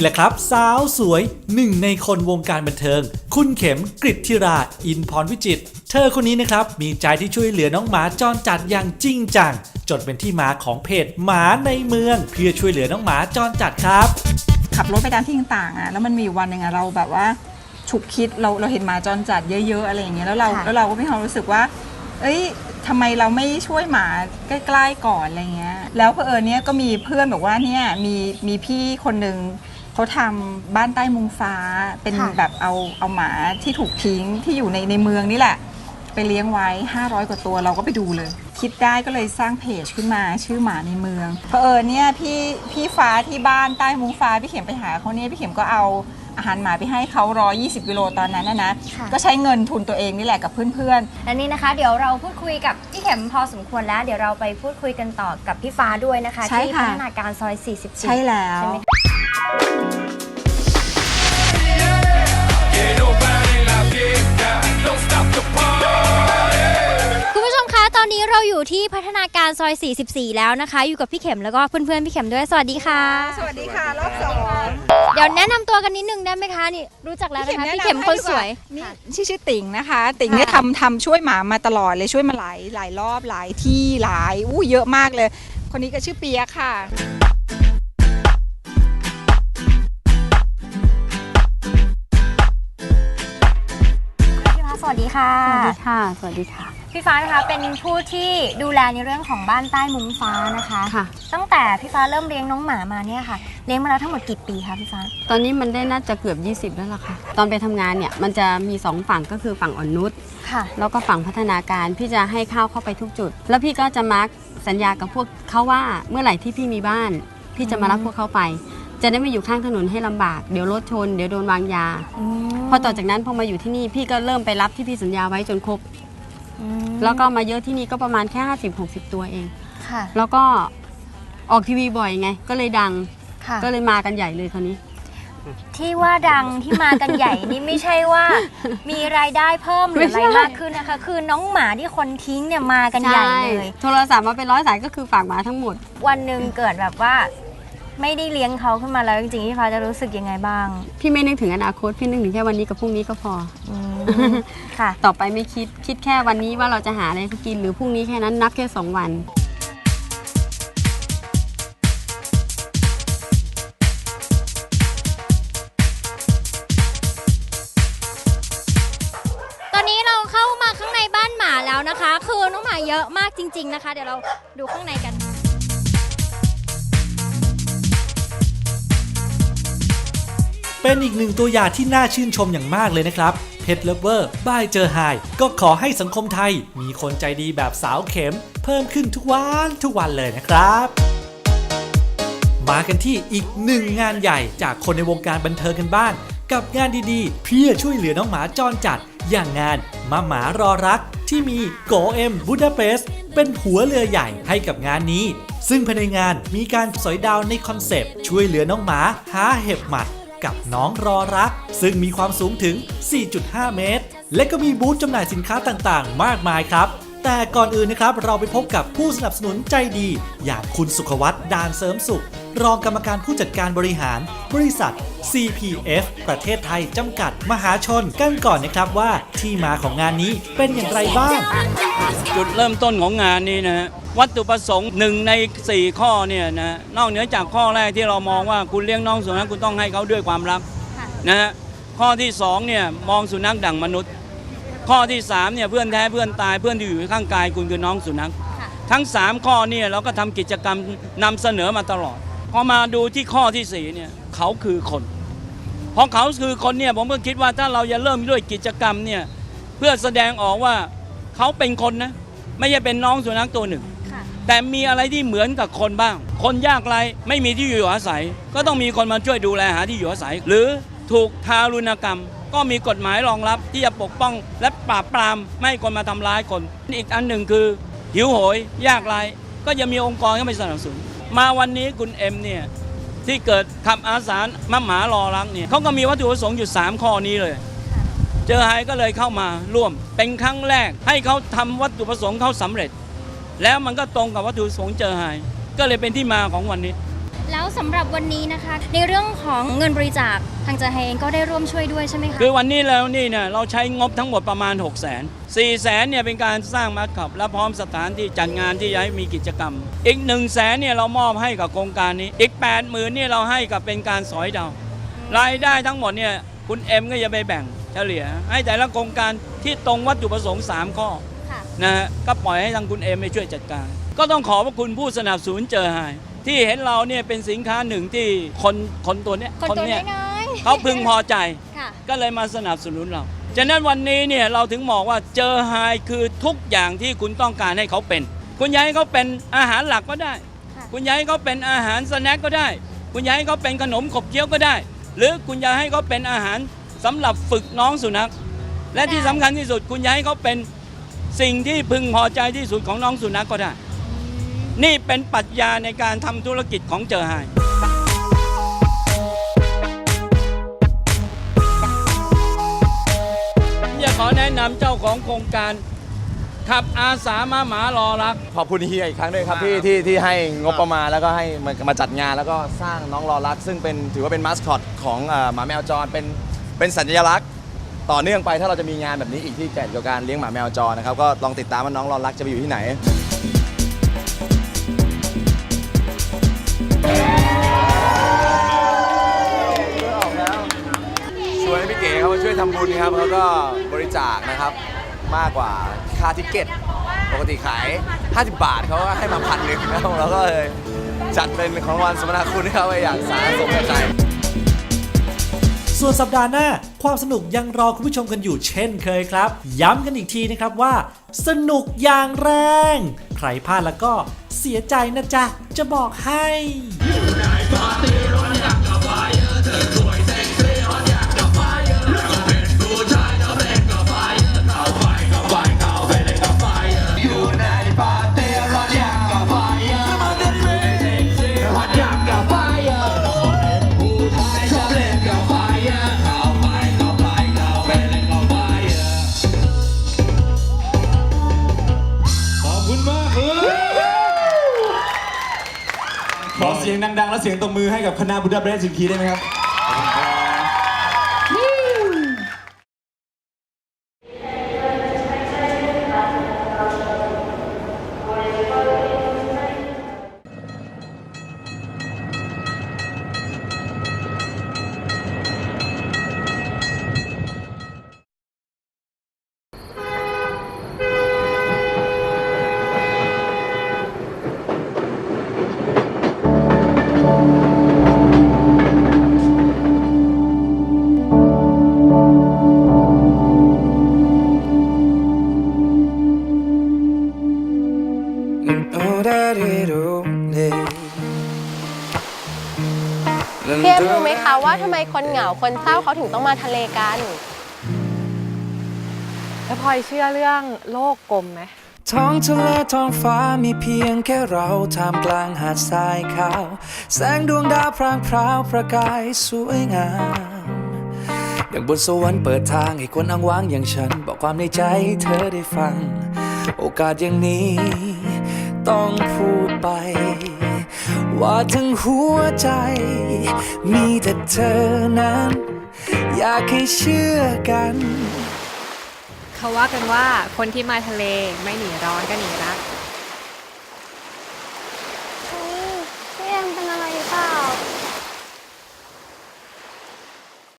แหละครับ สาวสวยหนึ่งในคนวงการบันเทิง คุณเข็มกริตธิรา อินพรวิจิตรเธอคนนี้นะครับ มีใจที่ช่วยเหลือน้องหมาจรจัดอย่างจริงจัง จนเป็นที่มาของเพจหมาในเมือง เพื่อช่วยเหลือน้องหมาจรจัดครับ ขับรถไปตามที่ต่างๆอะแล้วมันมีอยู่วันหนึ่งอะเราแบบว่าฉุกคิดเราเราเห็นหมาจรจัดเยอะๆอะไรอย่างเงี้ยแล้วเราค่ะ แล้วเราก็มีความรู้สึกว่า เอ้ย ทำไมเราไม่ช่วยหมาใกล้ๆก่อนอะไรเงี้ย แล้วเพอเอิญเนี้ยก็มีเพื่อนบอกว่าเนี่ยมีมีพี่คนหนึ่งเขาทำบ้านใต้มุงฟ้าเป็นค่ะแบบเอาเอาหมาที่ถูกทิ้งที่อยู่ในในเมืองนี่แหละ ไปเลี้ยงไว้ 500 กว่าตัวเราก็ไปดูเลย คิดได้ก็เลยสร้างเพจขึ้นมาชื่อหมาในเมืองเพอเอิญเนี่ยพี่พี่ฟ้าที่บ้านใต้มุ้งฟ้าพี่เข็มไปหาเขาเนี่ยพี่เข็มก็เอา อาหารหมาไปให้เขา 120กิโลตอนนั้นนะนะ ค่ะ ก็ใช้เงินทุนตัวเองนี่แหละกับเพื่อนๆและนี่นะคะ เดี๋ยวเราพูดคุยกับพี่เข็มพอสมควรแล้ว เดี๋ยวเราไปพูดคุยกันต่อกับพี่ฟ้าด้วยนะคะ ใช่ที่ค่ะ พัฒนาการซอย 44ใช่แล้ว ใช่ไหมคะ เราอยู่ที่พัฒนาการซอย 44 แล้วนะคะ อยู่กับพี่เข็มแล้วก็เพื่อนๆพี่เข็มด้วยสวัสดีค่ะ สวัสดีค่ะรอบสองเดี๋ยวแนะนำตัวกันนิดนึงได้ไหมคะนี่รู้จักแล้วนะคะพี่เข็มคนสวย นี่ชื่อชื่อติ๋งนะคะ ติ๋งเนี่ยทำทำช่วยหมามาตลอดเลยช่วยมาหลายหลายรอบหลายที่หลายอู้เยอะมากเลย คนนี้ก็ชื่อเปียกค่ะพี่ฟ้าสวัสดีค่ะ สวัสดีค่ะ สวัสดีค่ะ พี่ฟ้านะคะเป็นผู้ที่ดูแลในเรื่องของบ้านใต้มุ้งฟ้านะคะค่ะ ตั้งแต่พี่ฟ้าเริ่มเลี้ยงน้องหมามาเนี่ยค่ะเลี้ยงมาแล้วทั้งหมดกี่ปีคะพี่ฟ้า ตอนนี้มันได้น่าจะเกือบ 20 แล้วล่ะค่ะ ตอนไปทำงานเนี่ยมันจะมีสองฝั่งก็คือฝั่งอ่อนนุชค่ะ แล้วก็ฝั่งพัฒนาการพี่จะให้ข้าวเข้าไปทุกจุด แล้วพี่ก็จะมาร์กสัญญากับพวกเขาว่าเมื่อไหร่ที่พี่มีบ้าน พี่จะมารับพวกเขาไป จะได้ไม่อยู่ข้างถนนให้ลำบากเดี๋ยวรถชน เดี๋ยวโดนวางยา พอต่อจากนั้นพอมาอยู่ที่นี่พี่ก็เริ่มไปรับที่พี่สัญญาไว้จนครบ แล้วก็มาเยอะที่นี่ก็ประมาณแค่ 50-60 ตัวเอง ค่ะแล้วก็ออกทีวีบ่อยไง ก็เลยดังค่ะ ก็เลยมากันใหญ่เลยคราวนี้ ที่ว่าดังที่มากันใหญ่นี่ไม่ใช่ว่ามีรายได้เพิ่มหรืออะไรไม่ใช่มากขึ้นนะคะ คือน้องหมาที่คนทิ้งเนี่ยมากันใหญ่เลย โทรศัพท์มาเป็นร้อยสายก็คือฝากหมาทั้งหมด วันหนึ่งเกิดแบบว่า ไม่ได้เลี้ยงเขาขึ้นมาแล้วจริงๆพี่ฟ้าจะรู้สึกยังไงบ้างพี่ไม่นึกถึงอนาคตพี่นึกถึงแค่วันนี้กับพรุ่งนี้ก็พอ อืมค่ะ ต่อไปไม่คิดคิดแค่วันนี้ว่าเราจะหาอะไรให้กินหรือพรุ่งนี้แค่นั้นนับแค่สองวัน ตอนนี้เราเข้ามาข้างในบ้านหมาแล้วนะคะ คือน้องหมาเยอะมากจริง ๆนะคะ เดี๋ยวเราดูข้างในกัน เป็นอีกหนึ่งตัวอย่างที่น่าชื่นชมอย่างมากเลยนะครับเพ t เลเวอร์บายเจอไฮก็ขอให้สังคมไทย มีคนใจดีแบบสาวเข็ม เพิ่มขึ้นทุกวันทุกวันเลยนะครับมากันที่อีกหนึ่งงานใหญ่จากคนในวงการบันเทิงกันบ้าง กับงานดีๆ เพื่อช่วยเหลือน้องหมาจรจัด อย่างงานมาหมารอรัก ที่มีโกเอ็มบูดาเปสต์เป็นหัวเรือใหญ่ให้กับงานนี้ ซึ่งภายในงานมีการสอยดาวในคอนเซปต์ช่วยเหลือน้องหมาหาเห็บหมัด กับน้องรอรัก ซึ่งมีความสูงถึง 4.5 เมตร และก็มีบูธจำหน่ายสินค้าต่างๆ มากมายครับ แต่ก่อนอื่นนะครับ เราไปพบกับผู้สนับสนุนใจดี อย่างคุณสุขวัตดานเสริมสุข รองกรรมการผู้จัดการบริหาร บริษัท CPF ประเทศไทย จำกัดมหาชน กันก่อนนะครับว่าที่มาของงานนี้เป็นอย่างไรบ้าง จุดเริ่มต้นของงานนี้นะฮะวัตถุประสงค์หนึ่งใน 4 ข้อเนี่ยนะนอกเหนือจากข้อแรกที่เรามองว่าคุณเลี้ยงน้องสุนัขคุณต้องให้เขาด้วยความรักนะฮะข้อที่2เนี่ยมองสุนัขดั่งมนุษย์ ข้อที่3เนี่ยเพื่อนแท้เพื่อนตายเพื่อนที่อยู่ข้างกายคุณคือน้องสุนัขค่ะทั้ง 3 ข้อเนี่ยเราก็ทำกิจกรรมนำเสนอมาตลอดพอมาดูที่ข้อที่สี่เนี่ยเขาคือคนพอเขาคือคนเนี่ยผมก็คิดว่าถ้าเราจะเริ่มด้วยกิจกรรมเนี่ยเพื่อแสดงออกว่าเขาเป็นคนนะไม่ใช่เป็นน้องสุนัขตัวหนึ่งค่ะแต่มีอะไรที่เหมือนกับคนบ้าง คนยากไร้ไม่มีที่อยู่อาศัย ก็ต้องมีคนมาช่วยดูแลหาที่อยู่อาศัย หรือถูกทารุณกรรม ก็มีกฎหมายรองรับที่จะปกป้อง และปราบปรามไม่ให้คนมาทำร้ายคน อีกอันหนึ่งคือ หิวโหย ยากไร้ก็จะมีองค์กรเข้าไปสนับสนุนมาวันนี้คุณเอ็มเนี่ยที่เกิดขับอาสามหมารอรักเนี่ยเขาก็มีวัตถุประสงค์อยู่ 3 ข้อนี้เลย เจอไฮก็เลยเข้ามาร่วม เป็นครั้งแรกให้เขาทำวัตถุประสงค์เขาสำเร็จ แล้วมันก็ตรงกับวัตถุประสงค์เจอไฮก็เลยเป็นที่มาของวันนี้ แล้วสำหรับวันนี้นะคะ ในเรื่องของเงินบริจาคทางเจอไฮเองก็ได้ร่วมช่วยด้วยใช่ไหมคะคือวันนี้แล้วนี่เนี่ยเราใช้งบทั้งหมดประมาณ 6 0 0 0 0 0 4 0 0แสนเนี่ยเป็นการสร้างมัดขับ และพร้อมสถานที่จัดงานที่จะให้มีกิจกรรม อีก1นึ่งแสนเนี่ยเรามอบให้กับโครงการนี้ อีก 8 0 0 0 0เนี่ยเราให้กับเป็นการสอยดาวรายได้ทั้งหมดเนี่ยคุณเอ็มก็จะไปแบ่งเฉลี่ย ให้แต่ละโครงการที่ตรงวัตถุประสงค์ 3 ข้อค่ะนะฮะก็ปล่อยให้ทางคุณเอ็มไปช่วยจัดการ ก็ต้องขอบพระคุณผู้สนับสนุนเจอหาย ที่เห็นเราเนี่ยเป็นสินค้าหนึ่งที่คนคนตัวเนี้ยคนตัวเนี้ยน้อยๆเขาพึงพอใจค่ะ ก็เลยมาสนับสนุนเราฉะนั้นวันนี้เนี่ยเราถึงบอกว่าเจอไฮคือทุกอย่างที่คุณต้องการให้เขาเป็น คุณอยากให้เขาเป็นอาหารหลักก็ได้ ค่ะ คุณอยากให้เขาเป็นอาหารสแน็คก็ได้ คุณอยากให้เขาเป็นขนมขบเคี้ยวก็ได้ หรือคุณอยากให้เขาเป็นอาหารสำหรับฝึกน้องสุนัข และที่สำคัญที่สุดคุณอยากให้เขาเป็นสิ่งที่พึงพอใจที่สุดของน้องสุนัขก็ได้ นี่เป็นปรัชญาในการทำธุรกิจของเจอไฮอยากขอแนะนำเจ้าของโครงการ ขับอาสามาหมารอรัก ขอบคุณเฮียอีกครั้งด้วยครับที่ที่ที่ให้งบประมาณแล้วก็ให้มามาจัดงานแล้วก็สร้างน้องรอรัก ซึ่งเป็นถือว่าเป็นมาสคอตของเอ่อหมาแมวจรเป็นเป็นสัญลักษณ์ ต่อเนื่องไปถ้าเราจะมีงานแบบนี้อีกที่เกี่ยวกับการเลี้ยงหมาแมวจรนะครับก็ลองติดตามว่าน้องรอรักจะไปอยู่ที่ไหน ชวนให้พี่เก๋เขามาช่วยทำบุญครับแล้วก็บริจาคนะครับ มากกว่าค่าทิเก็ตปกติขาย 50 บาทเขาก็ให้มาพันหนึ่งนะครับเราก็เลยจัดเป็นของรางวัลสมนาคุณให้เขาไปอย่างสาสมใจ ส่วนสัปดาห์หน้า ความสนุกยังรอคุณผู้ชมกันอยู่เช่นเคยครับ ย้ำกันอีกทีนะครับว่า สนุกอย่างแรง ใครพลาดแล้วก็เสียใจนะจ๊ะ จะบอกให้ ดังๆ และเสียงตบมือให้กับคณะบุดาเบสสิงคีได้ไหมครับ พี่เอ็มรู้ไหมคะว่าทำไมคนเหงาคนเศร้าเขาถึงต้องมาทะเลกัน แล้วพลอยเชื่อเรื่องโลกกลมไหมท้องทะเลท้องฟ้ามีเพียงแค่เราท่ามกลางหาดทรายขาว แสงดวงดาวพรางพราวประกายสวยงามดังบนสวรรค์เปิดทางให้คนอ้างว้างอย่างฉัน บอกความในใจเธอได้ฟัง โอกาสอย่างนี้ ต้องพูดไป ว่าทั้งหัวใจ มีแต่เธอนั้น อยากให้เชื่อกัน เขาว่ากันว่าคนที่มาทะเลไม่หนีร้อนก็หนีรัก